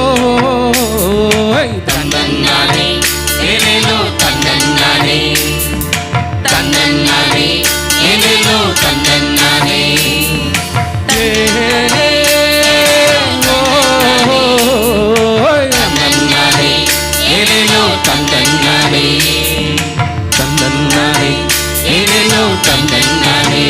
ஓய் தன்னன்னானே ஏலேலோ தன்னன்னானே தன்னன்னானே ஏலேலோ தன்னன்னானே தன்னன்னானே ஏலேலோ தன்னன்னானே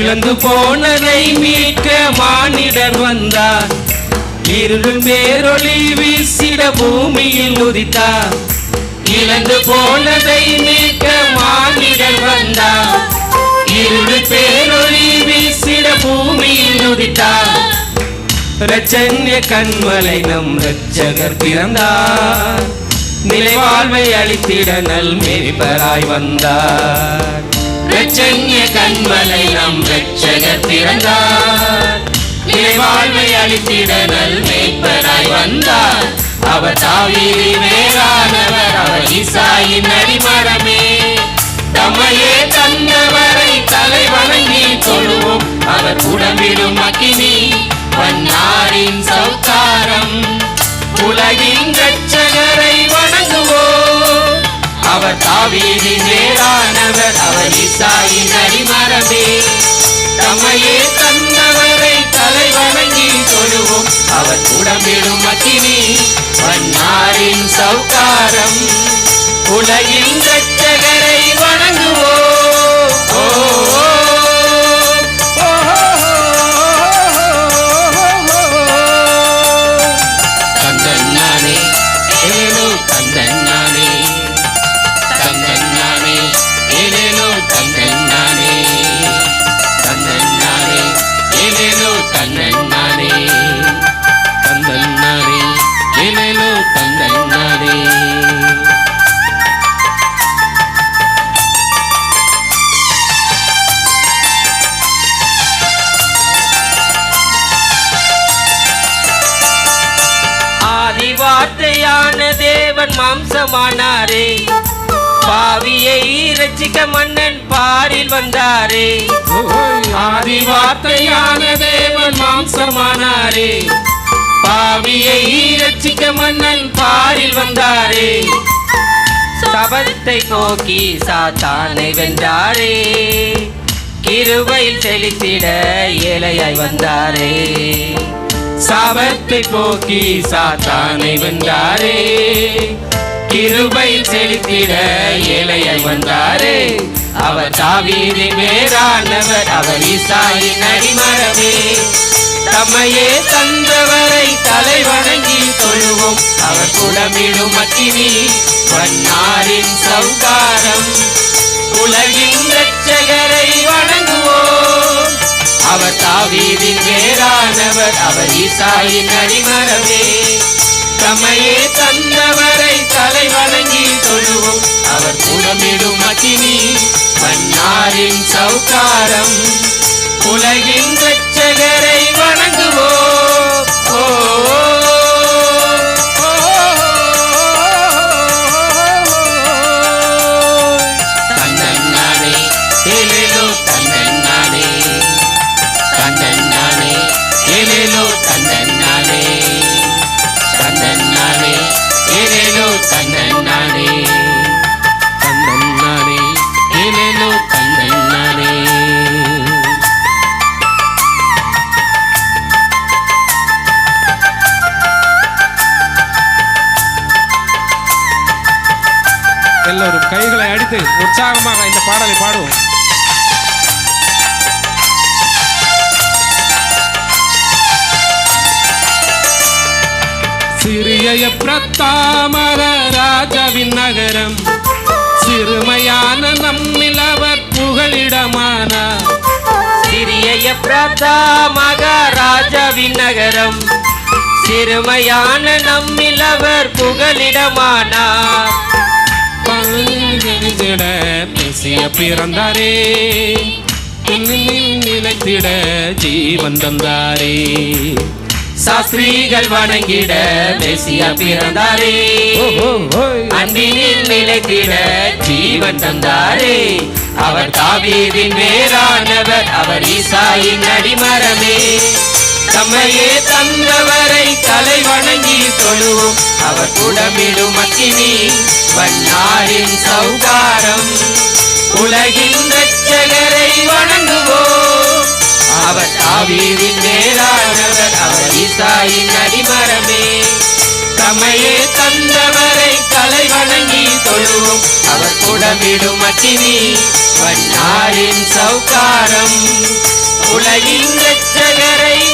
இழந்து போனதை மீட்க மானிடர் வந்தார். இருள் பேரொளி வீசிட பூமியில் உதித்தார். இழந்து போனதை மீட்க மானிடர் வந்தார். இருள் பேரொளி வீசிட பூமியில் உதித்தார். ரச்சன்ய கண்மலை நம் ரச்சகர் பிறந்தார். நிலைவாழ்வை அளித்திட நல் மேய்ப்பராய் வந்தார். ரச்சன்ய கண்மலை நம் ரட்சகர் பிறந்தார். வாழ்வை அளித்திட நல் மேய்ப்பராய் வந்தார். அவர் தாவீதி வேறானவர் அவர் ஈசாயின் அடிமரமே. தம்மையே தந்தவரை தலை வணங்கி தொழுவோம். அவர் உடம்பிடும் அக்கினி பன்னாரின் சௌக்காரம் உலகின் ரட்சகரை அவர் தாவீதி நேரானவர் அவர் இசாயின் அடிமரமே தம்மையே தந்தவரை தலை வணங்கி தொழுவோம். அவர் உடம்பிடும் அக்கினி வண்ணாரின் சௌக்காரம் உலகின் ரட்சகரை வணங்குவோம். தேவன் மாம்சமானாரே. பாவியை ரட்சிக்க மன்னன் பாரில் வந்தாரே. ஆதி வார்த்தையான தேவன் மாம்சமானாரே. பாவியை ரட்சிக்க மன்னன் பாரில் வந்தாரே. சபத்தை போக்கி சாத்தானை வென்றாரே. கிருபையில் செழித்திட ஏழையாய் வந்தாரே. சாபத்தை போக்கி சாத்தானை வென்றாரே. கிருபை செலுத்திட ஏழையை வந்தாரே. அவர் தாவீதி வேறானவர் அவர் ஈசாயின் அடிமரமே. தம்மையே தந்தவரை தலை வணங்கி தொழுவோம். அவர் குடமிடும் அக்கினி வண்ணாரின் சௌகாரம். உலகின் அவர் தாவீதின் வேறானவர் அவர் ஈசாயின் அடிமரமே. தம்மையே தந்தவரை தலை வணங்கி தொழுவோம். அவர் குடமிடும் அக்கினி மன்னாரின் சௌகாரம். உலகின் ரட்சகரை வணங்குவோம். ஏலேலோ எல்லோரும் கைகளை அடித்து உற்சாகமாக இந்த பாடலை பாடுவோம். சிறிய பிரத்தாமர ராஜாவின் நகரம். சிறுமையான நம்மிலவர் புகழிடமான சிறிய பிரதா மகாராஜாவின் நகரம் சிறுமையான நம்மிலவர் புகழிடமானார் புகலிடமானார் மெசிய பிறந்தாரே நிலைத்திட ஜீவன் தந்தாரே. சாஸ்திரிகள் வணங்கிட மெசியா பிறந்தாரே. அன்பினில் நிலைத்திட ஜீவன் தந்தாரே. அவர் தாவீதின் வேறானவர் அவர் ஈசாயின் அடிமரமே. தம்மையே தந்தவரை தலை வணங்கி தொழுவோம். அவர் குடமிடும் அக்கினி வண்ணாரின் சௌகாரம். உலகின் ரட்சகரை வணங்குவோம். அவர் தாவீதின் மேலானவர் அவர் ஈசாயின் அடிமரமே. தமையே தந்தவரை கலை வணங்கி தொழுவோம். அவர் குடமிடும் அக்கினி வண்ணாரின் சௌகாரம். உலகின் ரட்சகரை